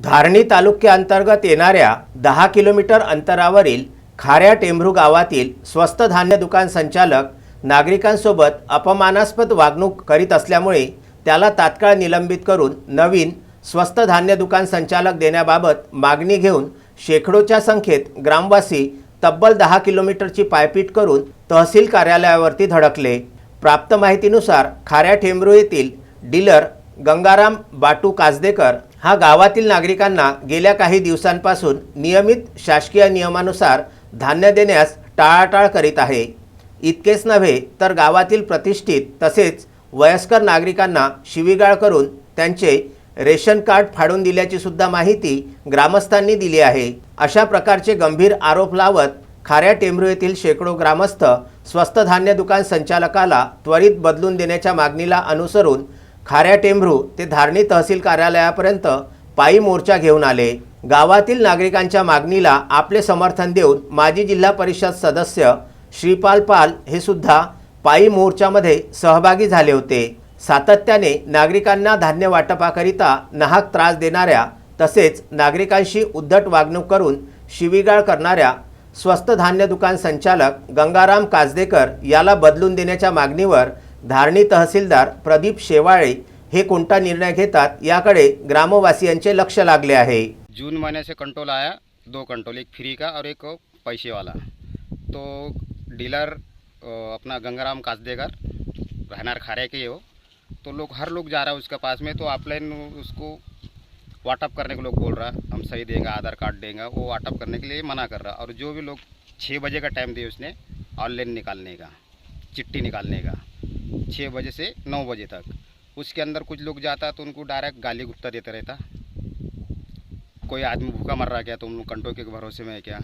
धारणी तालुक्याअंतर्गत येणाऱ्या दहा किलोमीटर अंतरावरील खाऱ्या टेंभरू गावातील स्वस्त धान्य दुकान संचालक नागरिकांसोबत अपमानास्पद वागणूक करीत असल्यामुळे त्याला तात्काळ निलंबित करून नवीन स्वस्त धान्य दुकान संचालक देण्याबाबत मागणी घेऊन शेकडोच्या संख्येत ग्रामवासी तब्बल दहा किलोमीटरची पायपीट करून तहसील कार्यालयावरती धडकले. प्राप्त माहितीनुसार खाऱ्या ठेंबरू येथील डीलर गंगाराम बाटू काजदेकर हा गावातील नागरिकांना गेल्या काही दिवसांपासून नियमित शासकीय नियमानुसार धान्य देण्यास टाळाटाळ करीत आहे. इतकेच नव्हे तर गावातील प्रतिष्ठित तसेच वयस्कर नागरिकांना शिवीगाळ करून त्यांचे रेशन कार्ड फाडून दिल्याची सुद्धा माहिती ग्रामस्थांनी दिली आहे. अशा प्रकारचे गंभीर आरोप लावत खाऱ्या टेंभरू येथील शेकडो ग्रामस्थ स्वस्त धान्य दुकान संचालकाला त्वरित बदलून देण्याच्या मागणीला अनुसरून खाऱ्या टेंभरू ते धारणी तहसील कार्यालयापर्यंत पायी मोर्चा घेऊन आले. गावातील नागरिकांच्या मागणीला आपले समर्थन देऊन माजी जिल्हा परिषद सदस्य श्रीपाल पाल हे सुद्धा पायी मोर्चामध्ये सहभागी झाले होते. सातत्याने नागरिकांना धान्य वाटपाकरिता नाहक त्रास देणाऱ्या तसेच नागरिकांशी उद्धट वागणूक करून शिवीगाळ करणाऱ्या स्वस्त धान्य दुकान संचालक गंगाराम काजदेकर याला बदलून देण्याच्या मागणीवर धारणी तहसीलदार प्रदीप शेवाळे हे कोणता निर्णय घेतात याकडे ग्रामवासियांचे लक्ष लागले आहे. जून महीने से कंट्रोल आया दो कंट्रोल, एक फ्री का और एक पैसे वाला तो डीलर अपना गंगाराम कासदेकर, रहनार खारे के हो तो लोग, हर लोग जा रहा है उसके पास में तो ऑफलाइन उसको वाटअप करने को लोग बोल रहा है, हम सही देंगे, आधार कार्ड देंगे, वो वाटअप करने के लिए मना कर रहा और जो भी लोग छः बजे का टाइम दिए उसने, ऑनलाइन निकालने का, चिट्ठी निकालने का। छः बजे से नौ बजे तक। उसके अंदर कुछ लोग जाता तो उनको डायरेक्ट गाली गुप्ता देते रहता। कोई आदमी भूखा मर रहा क्या? तुम लोग कंटो के भरोसे में है क्या?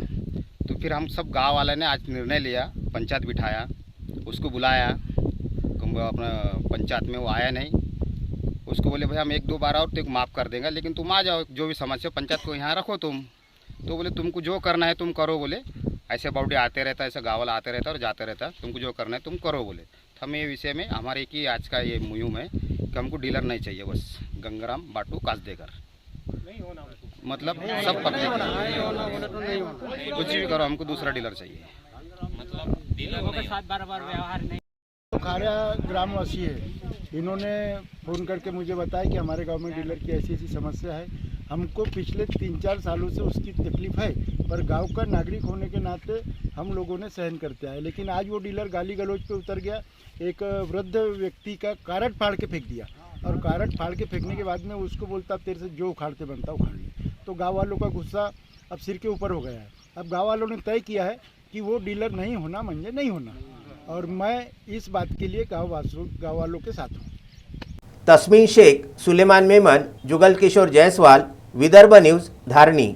तो फिर हम सब गाँव वाले ने आज निर्णय लिया, पंचायत बिठाया, उसको बुलाया। अपना पंचायत में वो आया नहीं। उसको बोले भाई हम एक दो बार और तो माफ़ कर देंगे, लेकिन तुम आ जाओ, जो भी समस्या पंचायत को यहाँ रखो तुम। तो बोले, तुमको जो करना है तुम करो, बोले। ऐसे बाउडी आते रहता, ऐसे गाँव वाला आते रहता और जाते रहता, तुमको जो करना है तुम करो, बोले। तो हम ये विषय में हमारे की आज का ये मुहिम है कि हमको डीलर नहीं चाहिए बस गंगाराम बाटू कासदेकर। मतलब सब पब्लिक। कुछ भी करो हमको दूसरा डीलर चाहिए। तो खारा ग्रामवासी है। इन्होंने फ़ोन करके मुझे बताया कि हमारे गाँव में डीलर की ऐसी ऐसी समस्या है। हमको पिछले तीन चार सालों से उसकी तकलीफ़ है, पर गाँव का नागरिक होने के नाते हम लोगों ने सहन करते आए। लेकिन आज वो डीलर गाली गलौज पे उतर गया, एक वृद्ध व्यक्ति का कारट फाड़ के फेंक दिया। और कारट फाड़ के फेंकने के बाद में उसको बोलता तेरे से जो उखाड़ते बनता, उखाड़ ले। तो गाँव वालों का गुस्सा अब सिर के ऊपर हो गया है। अब गाँव वालों ने तय किया है कि वो डीलर नहीं होना म्हणजे नहीं होना। और मैं इस बात के लिए गाँव गाँव वालों के साथ हूँ। तस्मीन शेख, सुलेमान मेमन, जुगल किशोर जयसवाल विदर्भ न्यूज़ धारणी